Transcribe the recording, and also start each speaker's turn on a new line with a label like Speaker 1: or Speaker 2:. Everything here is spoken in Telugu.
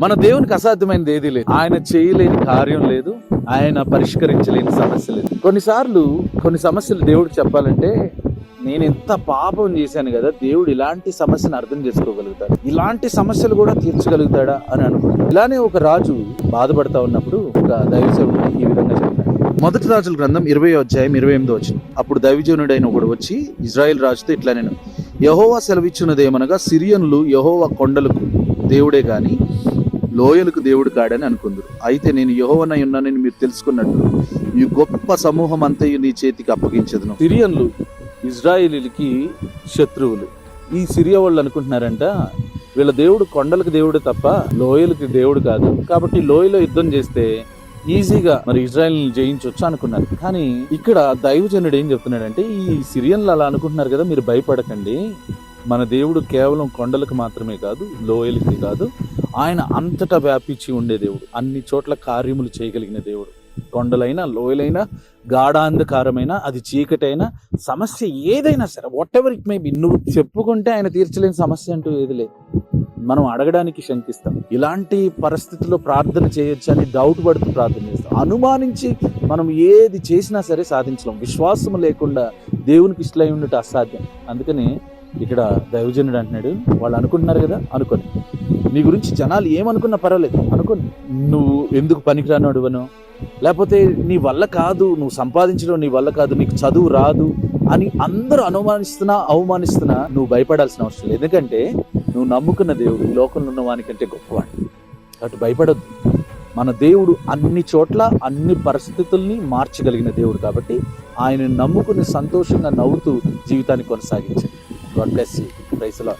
Speaker 1: మన దేవునికి అసాధ్యమైనది ఏదీ లేదు. ఆయన చేయలేని కార్యం లేదు. ఆయన పరిష్కరించలేని సమస్య లేదు. కొన్నిసార్లు కొన్ని సమస్యలు దేవుడు చెప్పాలంటే నేను ఎంత పాపం చేశాను కదా దేవుడు ఇలాంటి సమస్యను అర్థం చేసుకోగలుగుతాడు? ఇలాంటి సమస్యలు కూడా తీర్చగలుగుతాడా అని అనుకున్నాను ఇలానే ఒక రాజు బాధపడతా ఉన్నప్పుడు ఒక దైవసేవుడు ఈ విధంగా చెప్పాడు మొదటి రాజుల గ్రంథం ఇరవై అధ్యాయం ఇరవై ఎనిమిది వచ్చింది అప్పుడు దైవజనుడైన ఒకడు వచ్చి ఇజ్రాయెల్ రాజుతో ఇట్లా నేను యహోవా సెలవిచ్చినదేమనగా సిరియన్లు యహోవా కొండలకు దేవుడే కానీ లోయలకు దేవుడు కాడని అనుకుందరు. అయితే నేను యహోవనై ఉన్నానని మీరు తెలుసుకున్నట్టు ఈ గొప్ప సమూహం అంతయు నీ చేతికి అప్పగించదును. సిరియన్లు ఇజ్రాయిలీలకి శత్రువులు. ఈ సిరియా వాళ్ళు అనుకుంటున్నారంట వీళ్ళ దేవుడు కొండలకు దేవుడు తప్ప లోయలకు దేవుడు కాదు. కాబట్టి లోయలో యుద్ధం చేస్తే ఈజీగా మరి ఇజ్రాయెల్ జయించవచ్చు అనుకున్నారు. కానీ ఇక్కడ దైవజనుడు ఏం చెప్తున్నాడంటే ఈ సిరియన్లు అలా అనుకుంటున్నారు కదా మీరు భయపడకండి. మన దేవుడు కేవలం కొండలకు మాత్రమే కాదు లోయలకి కాదు ఆయన అంతటా వ్యాపించి ఉండే దేవుడు. అన్ని చోట్ల కార్యములు చేయగలిగిన దేవుడు. కొండలైనా లోయలైనా గాఢాంధకారమైన అది చీకటైనా సమస్య ఏదైనా సరే whatever it may be నువ్వు చెప్పుకుంటే ఆయన తీర్చలేని సమస్య అంటూ ఏది లేదు. మనం అడగడానికి శంకిస్తాం. ఇలాంటి పరిస్థితుల్లో ప్రార్థన చేయొచ్చు అని డౌట్ పడుతూ ప్రార్థన చేస్తాం. అనుమానించి మనం ఏది చేసినా సరే సాధించలేం. విశ్వాసం లేకుండా దేవునికి ఇష్టలై ఉండటం అసాధ్యం. అందుకని ఇక్కడ దైవజనుడు అంటున్నాడు వాళ్ళు అనుకుంటున్నారు కదా అనుకోని నీ గురించి జనాలు ఏమనుకున్నా పర్వాలేదు అనుకోని నువ్వు ఎందుకు పనికిరాను అను లేకపోతే నీ వల్ల కాదు నువ్వు సంపాదించడం నీ వల్ల కాదు నీకు చదువు రాదు అని అందరూ అనుమానిస్తున్నా అవమానిస్తున్నా నువ్వు భయపడాల్సిన అవసరం లేదు. ఎందుకంటే నువ్వు నమ్ముకున్న దేవుడు ఈ లోకంలో ఉన్న వానికంటే గొప్పవాడు. కాబట్టి భయపడొద్దు. మన దేవుడు అన్ని చోట్ల అన్ని పరిస్థితుల్ని మార్చగలిగిన దేవుడు కాబట్టి ఆయన నమ్ముకుని సంతోషంగా నవ్వుతూ జీవితాన్ని కొనసాగించండి. గాడ్ బ్లెస్ యూ ప్రైస్లో